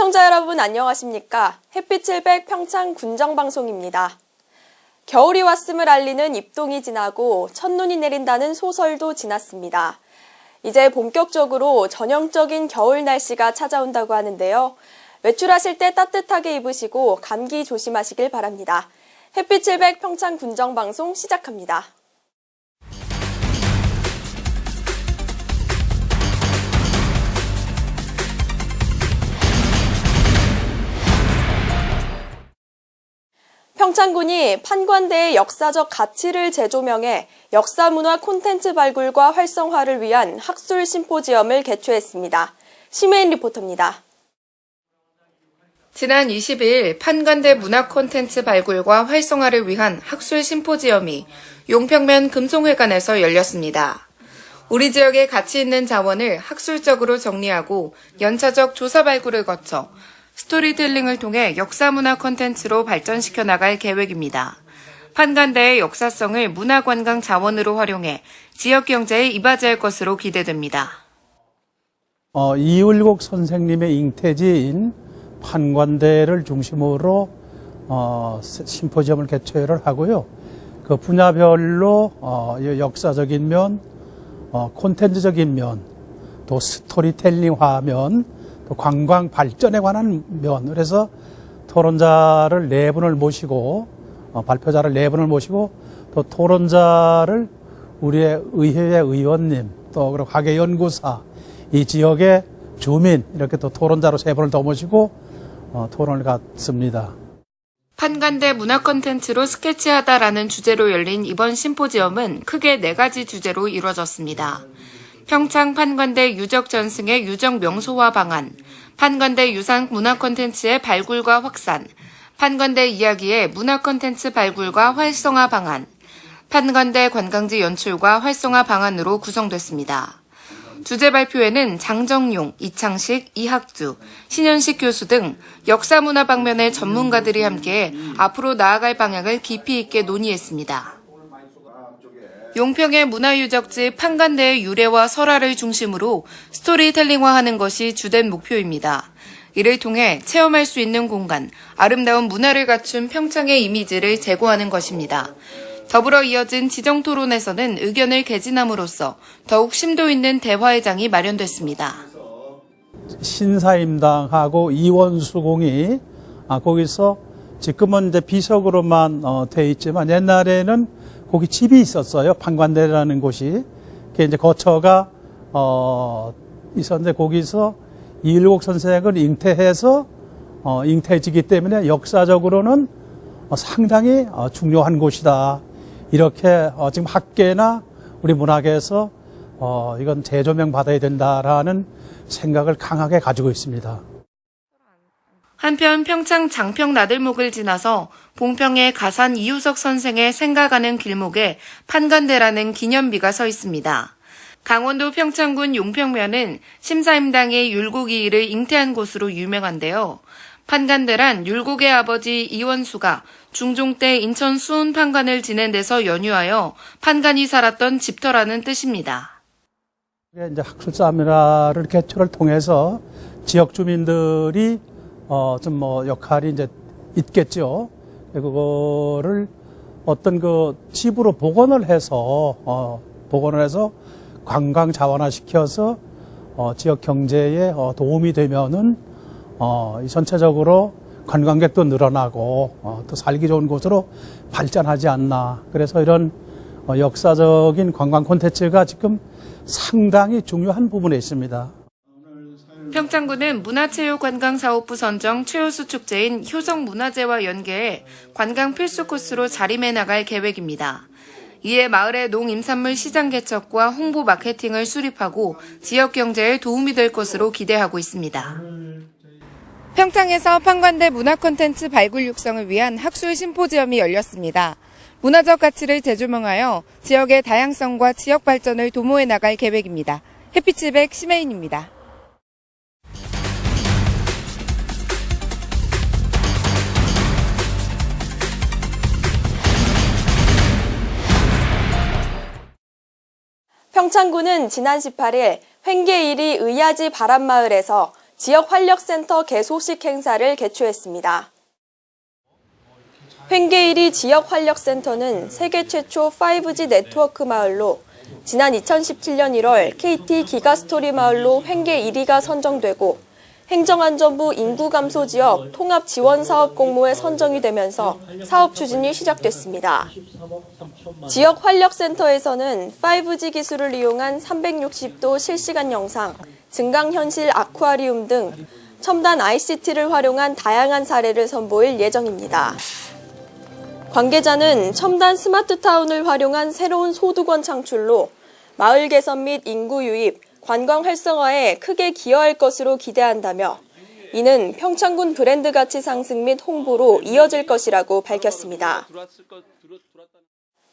시청자 여러분 안녕하십니까? 햇빛 700 평창 군정방송입니다. 겨울이 왔음을 알리는 입동이 지나고 첫눈이 내린다는 소설도 지났습니다. 이제 본격적으로 전형적인 겨울 날씨가 찾아온다고 하는데요. 외출하실 때 따뜻하게 입으시고 감기 조심하시길 바랍니다. 햇빛 700 평창 군정방송 시작합니다. 평창군이 판관대의 역사적 가치를 재조명해 역사문화 콘텐츠 발굴과 활성화를 위한 학술 심포지엄을 개최했습니다. 심혜인 리포터입니다. 지난 20일 판관대 문화 콘텐츠 발굴과 활성화를 위한 학술 심포지엄이 용평면 금송회관에서 열렸습니다. 우리 지역의 가치 있는 자원을 학술적으로 정리하고 연차적 조사 발굴을 거쳐 스토리텔링을 통해 역사문화 콘텐츠로 발전시켜 나갈 계획입니다. 판관대의 역사성을 문화관광 자원으로 활용해 지역 경제에 이바지할 것으로 기대됩니다. 어, 이을곡 선생님의 잉태지인 판관대를 중심으로 어, 심포지엄을 개최를 하고요. 그 분야별로 어, 이 역사적인 면, 어, 콘텐츠적인 면, 또 스토리텔링 화 면, 또 관광 발전에 관한 면. 그래서 토론자를 네 분을 모시고 어, 발표자를 네 분을 모시고 또 토론자를 우리의 의회 의원님 또 그리고 가계 연구사 이 지역의 주민 이렇게 또 토론자로 세 분을 더 모시고 어, 토론을 갖습니다. 판관대 문화 콘텐츠로 스케치하다라는 주제로 열린 이번 심포지엄은 크게 네 가지 주제로 이루어졌습니다. 평창 판관대 유적 전승의 유적 명소화 방안, 판관대 유산 문화 콘텐츠의 발굴과 확산, 판관대 이야기의 문화 콘텐츠 발굴과 활성화 방안, 판관대 관광지 연출과 활성화 방안으로 구성됐습니다. 주제 발표회는 장정용, 이창식, 이학주, 신현식 교수 등 역사문화 방면의 전문가들이 함께 앞으로 나아갈 방향을 깊이 있게 논의했습니다. 용평의 문화유적지 판관대의 유래와 설화를 중심으로 스토리텔링화하는 것이 주된 목표입니다. 이를 통해 체험할 수 있는 공간, 아름다운 문화를 갖춘 평창의 이미지를 제고하는 것입니다. 더불어 이어진 지정 토론에서는 의견을 개진함으로써 더욱 심도 있는 대화의 장이 마련됐습니다. 신사임당하고 이원수공이 아, 거기서 지금은 이제 비석으로만 어, 돼 있지만 옛날에는 거기 집이 있었어요. 판관대라는 곳이. 그게 이제 거처가 어, 있었는데 거기서 이일곡 선생을 잉태해서 어, 잉태지기 때문에 역사적으로는 어, 상당히 어, 중요한 곳이다. 이렇게 어, 지금 학계나 우리 문학에서 어, 이건 재조명 받아야 된다라는 생각을 강하게 가지고 있습니다. 한편 평창 장평 나들목을 지나서 봉평의 가산 이우석 선생의 생각하는 길목에 판관대라는 기념비가 서 있습니다. 강원도 평창군 용평면은 심사임당의 율곡이를 잉태한 곳으로 유명한데요. 판관대란 율곡의 아버지 이원수가 중종 때 인천 수훈 판관을 지낸 데서 연유하여 판관이 살았던 집터라는 뜻입니다. 이제 학술사미라를 개최를 통해서 지역 주민들이 어 좀 뭐 역할이 이제 있겠죠. 그거를 어떤 그 집으로 복원을 해서 어 복원을 해서 관광 자원화 시켜서 어 지역 경제에 어 도움이 되면은 어이 전체적으로 관광객도 늘어나고 어, 또 살기 좋은 곳으로 발전하지 않나. 그래서 이런 어, 역사적인 관광 콘텐츠가 지금 상당히 중요한 부분에 있습니다. 평창군은 문화체육관광사업부 선정 최우수 축제인 효성문화제와 연계해 관광 필수 코스로 자림해 나갈 계획입니다. 이에 마을의 농임산물 시장 개척과 홍보 마케팅을 수립하고 지역 경제에 도움이 될 것으로 기대하고 있습니다. 평창에서 판관대 문화 콘텐츠 발굴 육성을 위한 학술 심포지엄이 열렸습니다. 문화적 가치를 재조명하여 지역의 다양성과 지역 발전을 도모해 나갈 계획입니다. 해피치백 심혜인입니다. 평창군은 지난 18일 횡계일이 의야지 바람마을에서 지역 활력센터 개소식 행사를 개최했습니다. 횡계일이 지역 활력센터는 세계 최초 5G 네트워크 마을로 지난 2017년 1월 KT 기가스토리 마을로 횡계 1위가 선정되고 행정안전부 인구 감소 지역 통합 지원 사업 공모에 선정이 되면서 사업 추진이 시작됐습니다. 지역 활력센터에서는 5G 기술을 이용한 360도 실시간 영상, 증강현실 아쿠아리움 등 첨단 ICT를 활용한 다양한 사례를 선보일 예정입니다. 관계자는 첨단 스마트타운을 활용한 새로운 소득원 창출로 마을 개선 및 인구 유입, 관광 활성화에 크게 기여할 것으로 기대한다며 이는 평창군 브랜드 가치 상승 및 홍보로 이어질 것이라고 밝혔습니다.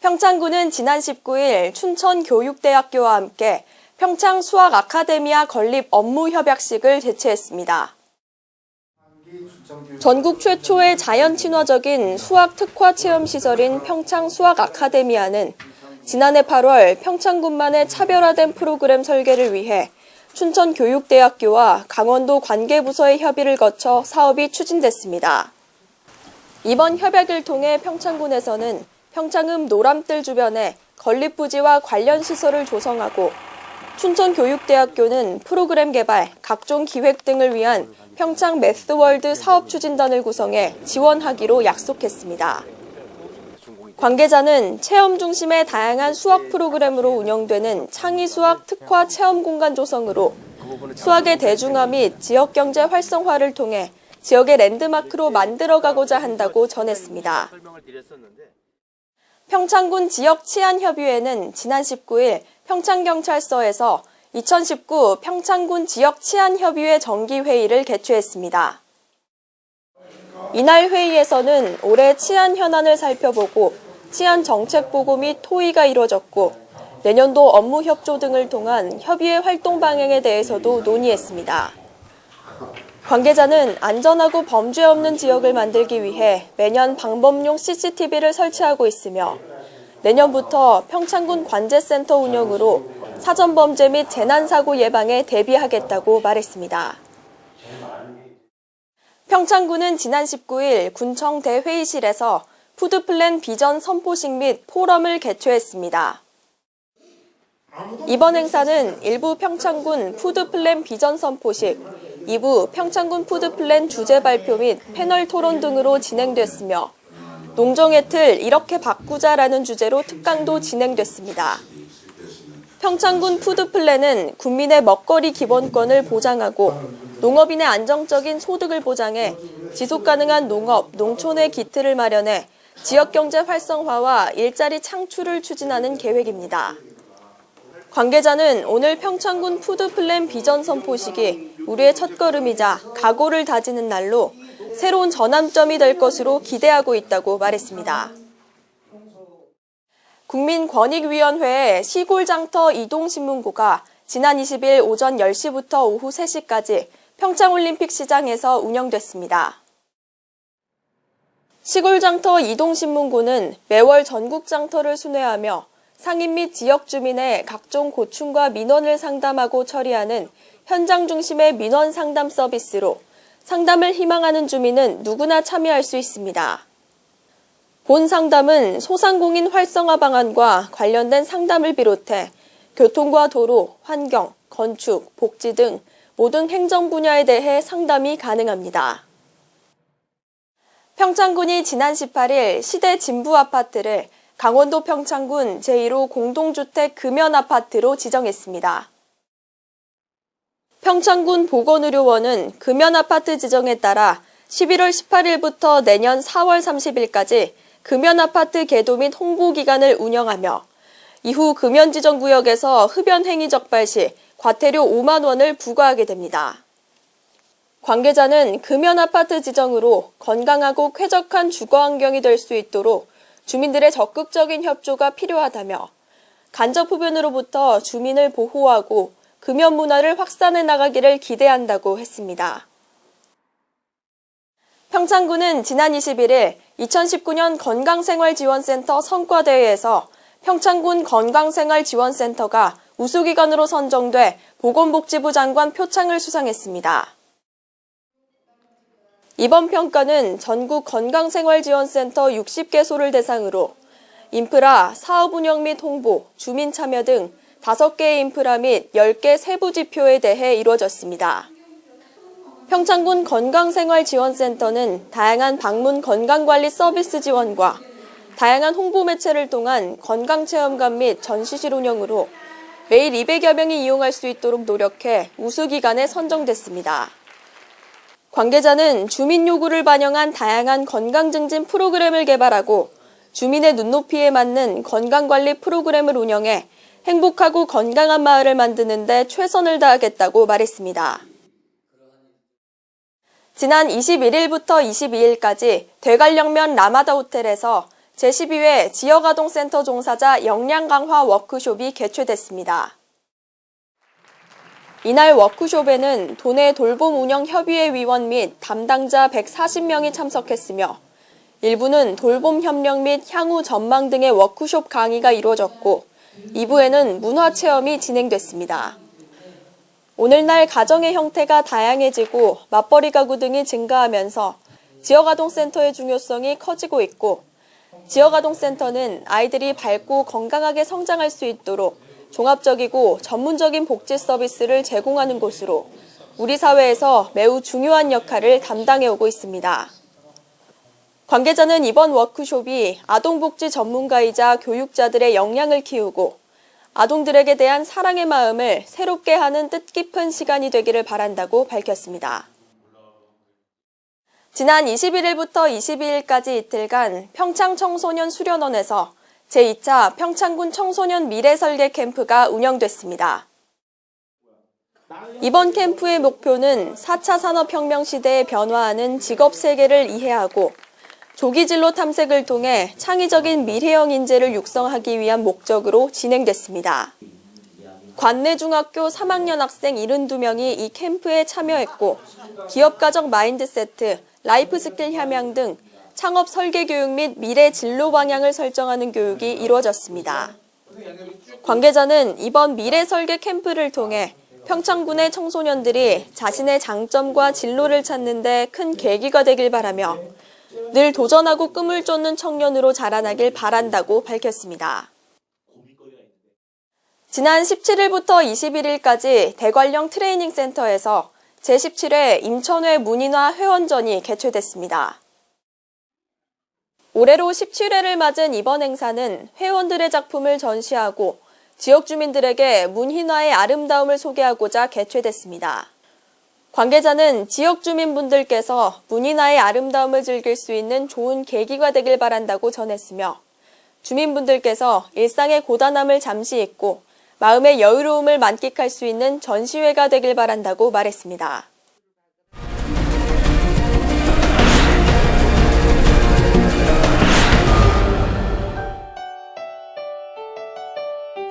평창군은 지난 19일 춘천교육대학교와 함께 평창 수학 아카데미아 건립 업무 협약식을 개최했습니다. 전국 최초의 자연 친화적인 수학 특화 체험 시설인 평창 수학 아카데미아는 지난해 8월 평창군만의 차별화된 프로그램 설계를 위해 춘천교육대학교와 강원도 관계부서의 협의를 거쳐 사업이 추진됐습니다. 이번 협약을 통해 평창군에서는 평창읍 노람뜰 주변에 건립부지와 관련 시설을 조성하고 춘천교육대학교는 프로그램 개발, 각종 기획 등을 위한 평창 매스월드 사업 추진단을 구성해 지원하기로 약속했습니다. 관계자는 체험 중심의 다양한 수학 프로그램으로 운영되는 창의 수학 특화 체험 공간 조성으로 수학의 대중화 및 지역 경제 활성화를 통해 지역의 랜드마크로 만들어가고자 한다고 전했습니다. 평창군 지역 치안 협의회는 지난 19일 평창경찰서에서 2019 평창군 지역 치안 협의회 정기 회의를 개최했습니다. 이날 회의에서는 올해 치안 현안을 살펴보고 치안 정책 보고 및 토의가 이뤄졌고 내년도 업무 협조 등을 통한 협의회 활동 방향에 대해서도 논의했습니다. 관계자는 안전하고 범죄 없는 지역을 만들기 위해 매년 방범용 CCTV를 설치하고 있으며 내년부터 평창군 관제센터 운영으로 사전 범죄 및 재난 사고 예방에 대비하겠다고 말했습니다. 평창군은 지난 19일 군청 대회의실에서 푸드플랜 비전 선포식 및 포럼을 개최했습니다. 이번 행사는 일부 평창군 푸드플랜 비전 선포식, 2부 평창군 푸드플랜 주제 발표 및 패널 토론 등으로 진행됐으며 농정의 틀 이렇게 바꾸자라는 주제로 특강도 진행됐습니다. 평창군 푸드플랜은 국민의 먹거리 기본권을 보장하고 농업인의 안정적인 소득을 보장해 지속가능한 농업, 농촌의 기틀을 마련해 지역 경제 활성화와 일자리 창출을 추진하는 계획입니다. 관계자는 오늘 평창군 푸드플랜 비전 선포식이 우리의 첫걸음이자 각오를 다지는 날로 새로운 전환점이 될 것으로 기대하고 있다고 말했습니다. 국민권익위원회의 시골장터 이동신문고가 지난 20일 오전 10시부터 오후 3시까지 평창올림픽 시장에서 운영됐습니다. 시골장터 이동신문고는 매월 전국장터를 순회하며 상인 및 지역 주민의 각종 고충과 민원을 상담하고 처리하는 현장 중심의 민원 상담 서비스로 상담을 희망하는 주민은 누구나 참여할 수 있습니다. 본 상담은 소상공인 활성화 방안과 관련된 상담을 비롯해 교통과 도로, 환경, 건축, 복지 등 모든 행정 분야에 대해 상담이 가능합니다. 평창군이 지난 18일 시대 진부 아파트를 강원도 평창군 제1호 공동주택 금연 아파트로 지정했습니다. 평창군 보건의료원은 금연 아파트 지정에 따라 11월 18일부터 내년 4월 30일까지 금연 아파트 개도 및 홍보 기간을 운영하며 이후 금연 지정 구역에서 흡연 행위 적발 시 과태료 5만 원을 부과하게 됩니다. 관계자는 금연 아파트 지정으로 건강하고 쾌적한 주거 환경이 될 수 있도록 주민들의 적극적인 협조가 필요하다며 간접 흡연으로부터 주민을 보호하고 금연 문화를 확산해 나가기를 기대한다고 했습니다. 평창군은 지난 21일 2019년 건강생활지원센터 성과대회에서 평창군 건강생활지원센터가 우수기관으로 선정돼 보건복지부 장관 표창을 수상했습니다. 이번 평가는 전국 건강생활지원센터 60개소를 대상으로 인프라, 사업 운영 및 홍보, 주민 참여 등 5개의 인프라 및 10개 세부 지표에 대해 이루어졌습니다. 평창군 건강생활지원센터는 다양한 방문 건강관리 서비스 지원과 다양한 홍보 매체를 통한 건강체험관 및 전시실 운영으로 매일 200여 명이 이용할 수 있도록 노력해 우수기관에 선정됐습니다. 관계자는 주민 요구를 반영한 다양한 건강 증진 프로그램을 개발하고 주민의 눈높이에 맞는 건강관리 프로그램을 운영해 행복하고 건강한 마을을 만드는 데 최선을 다하겠다고 말했습니다. 지난 21일부터 22일까지 대관령면 라마다 호텔에서 제12회 지역아동센터 종사자 역량 강화 워크숍이 개최됐습니다. 이날 워크숍에는 도내 돌봄 운영 협의회 위원 및 담당자 140명이 참석했으며 일부는 돌봄 협력 및 향후 전망 등의 워크숍 강의가 이루어졌고 2부에는 문화 체험이 진행됐습니다. 오늘날 가정의 형태가 다양해지고 맞벌이 가구 등이 증가하면서 지역아동센터의 중요성이 커지고 있고 지역아동센터는 아이들이 밝고 건강하게 성장할 수 있도록 종합적이고 전문적인 복지 서비스를 제공하는 곳으로 우리 사회에서 매우 중요한 역할을 담당해 오고 있습니다. 관계자는 이번 워크숍이 아동복지 전문가이자 교육자들의 역량을 키우고 아동들에게 대한 사랑의 마음을 새롭게 하는 뜻깊은 시간이 되기를 바란다고 밝혔습니다. 지난 21일부터 22일까지 이틀간 평창 청소년 수련원에서 제2차 평창군 청소년 미래설계 캠프가 운영됐습니다. 이번 캠프의 목표는 4차 산업혁명 시대에 변화하는 직업 세계를 이해하고 조기 진로 탐색을 통해 창의적인 미래형 인재를 육성하기 위한 목적으로 진행됐습니다. 관내 중학교 3학년 학생 72명이 이 캠프에 참여했고 기업가적 마인드세트, 라이프 스킬 함양 등 창업 설계 교육 및 미래 진로 방향을 설정하는 교육이 이루어졌습니다. 관계자는 이번 미래 설계 캠프를 통해 평창군의 청소년들이 자신의 장점과 진로를 찾는 데 큰 계기가 되길 바라며 늘 도전하고 꿈을 쫓는 청년으로 자라나길 바란다고 밝혔습니다. 지난 17일부터 21일까지 대관령 트레이닝 센터에서 제17회 임천회 문인화 회원전이 개최됐습니다. 올해로 17회를 맞은 이번 행사는 회원들의 작품을 전시하고 지역 주민들에게 문hin화의 아름다움을 소개하고자 개최됐습니다. 관계자는 지역 주민분들께서 문인화의 아름다움을 즐길 수 있는 좋은 계기가 되길 바란다고 전했으며 주민분들께서 일상의 고단함을 잠시 잊고 마음의 여유로움을 만끽할 수 있는 전시회가 되길 바란다고 말했습니다.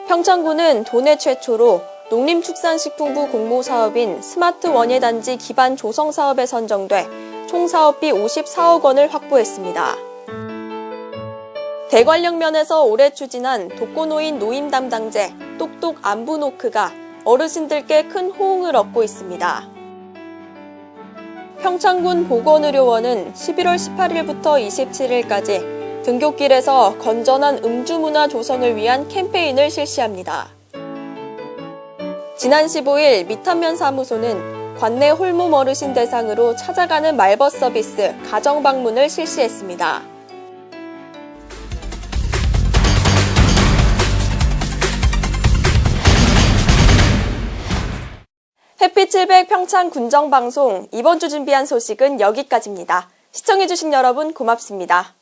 평창군은 도내 최초로 농림축산식품부 공모사업인 스마트 원예단지 기반 조성 사업에 선정돼 총 사업비 54억 원을 확보했습니다. 대관령 면에서 올해 추진한 독거노인 노임 담당제 똑똑 안부노크가 어르신들께 큰 호응을 얻고 있습니다. 평창군 보건의료원은 11월 18일부터 27일까지 등굣길에서 건전한 음주 문화 조성을 위한 캠페인을 실시합니다. 지난 15일 미탄면 사무소는 관내 홀몸 어르신 대상으로 찾아가는 말벗 서비스 가정 방문을 실시했습니다. 해피 700 평창 군정 방송 이번 주 준비한 소식은 여기까지입니다. 시청해주신 여러분 고맙습니다.